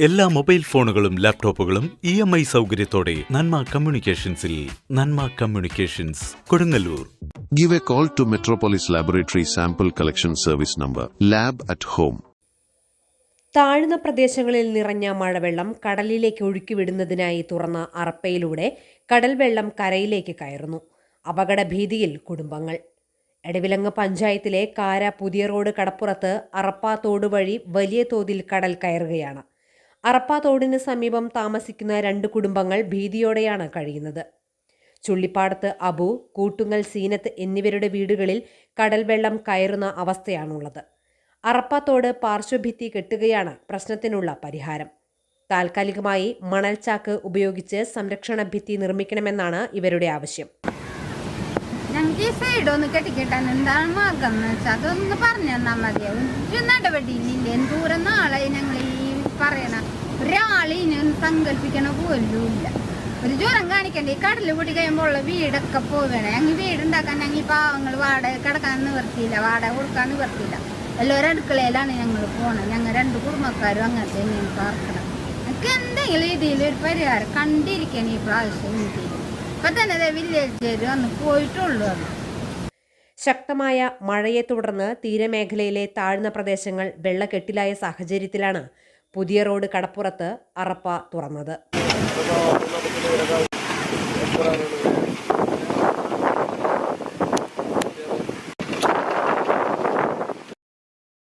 എല്ലാ മൊബൈൽ ഫോണുകളും ലാപ്ടോപ്പുകളും ഇ എം ഐ സൗകര്യത്തോടെ Nanma കമ്മ്യൂണിക്കേഷൻസിൽ Nanma communications Kodungallur. Give a call to Metropolis laboratory sample collection service number lab at home താഴ്ന്ന പ്രദേശങ്ങളിൽ നിറഞ്ഞ മഴവെള്ളം കടലിലേക്ക് ഒഴുക്കിവിടുന്നതിനായി തുറന്ന അറപ്പയിലൂടെ കടൽവെള്ളം കരയിലേക്ക് കയറുന്നു. അപകട ഭീതിയിൽ കുടുംബങ്ങൾ. എടവിലങ്ങ് പഞ്ചായത്തിലെ കാര പുതിയ റോഡ് കടപ്പുറത്ത് അറപ്പാ തോട് വഴി വലിയ തോതിൽ കടൽ കയറുകയാണ്. അറപ്പ തോടിന് സമീപം താമസിക്കുന്ന രണ്ട് കുടുംബങ്ങൾ ഭീതിയോടെയാണ് കഴിയുന്നത്. ചുള്ളിപ്പാടത്ത് അബു കൂട്ടുങ്ങൽ സീനത്ത് എന്നിവരുടെ വീടുകളിൽ കടൽവെള്ളം കയറുന്ന അവസ്ഥയാണുള്ളത്. അറപ്പാത്തോട് പാർശ്വഭിത്തി കെട്ടുകയാണ് പ്രശ്നത്തിനുള്ള പരിഹാരം. താൽക്കാലികമായി മണൽച്ചാക്ക് ഉപയോഗിച്ച് സംരക്ഷണ ഭിത്തി നിർമ്മിക്കണമെന്നാണ് ഇവരുടെ ആവശ്യം. ഞങ്ങൾക്ക് ഈ സൈഡ് ഒന്ന് എന്താണ് മാർഗം എന്ന് വെച്ചാൽ അതൊന്ന് പറഞ്ഞു തന്നാൽ മതിയാവും. ഒരു നടപടിയില്ല. എന്തോരം നാളെ ഞങ്ങൾ ഈ പറയണ ഒരാളെ ഇനി സങ്കല്പിക്കണ പോലും ഇല്ല. ഒരു ജ്വരം കാണിക്കണ്ടേ? ഈ കടൽ പൊടി കഴിയുമ്പോൾ ഉള്ള വീടൊക്കെ പോവേണേ അങ്ങ് വീടുണ്ടാക്കാൻ ഞങ്ങൾ ഈ പാവങ്ങൾ വാടക കിടക്കാൻ നിവർത്തിയില്ല. വാടക കൊടുക്കാൻ നിവർത്തിയില്ല. എല്ലാവരും അടുക്കളയിലാണ് ഞങ്ങൾ പോണത് ഞങ്ങൾ രണ്ട് കുടുംബക്കാരും അങ്ങനത്തെ തന്നെയാണ് പാർക്കണം. ഞങ്ങൾക്ക് എന്തെങ്കിലും രീതിയിൽ ഒരു പരിഹാരം കണ്ടിരിക്കണം ഈ പ്രാവശ്യം ഇന്ത്യയിൽ ഇപ്പൊ തന്നെ വില്ലേജ് വന്ന് പോയിട്ടുള്ളൂ അത്. ശക്തമായ മഴയെ തുടർന്ന് തീരമേഖലയിലെ താഴ്ന്ന പ്രദേശങ്ങൾ വെള്ളക്കെട്ടിലായ സാഹചര്യത്തിലാണ് പുതിയ റോഡ് കടപ്പുറത്ത് അറപ്പ തുറന്നത്.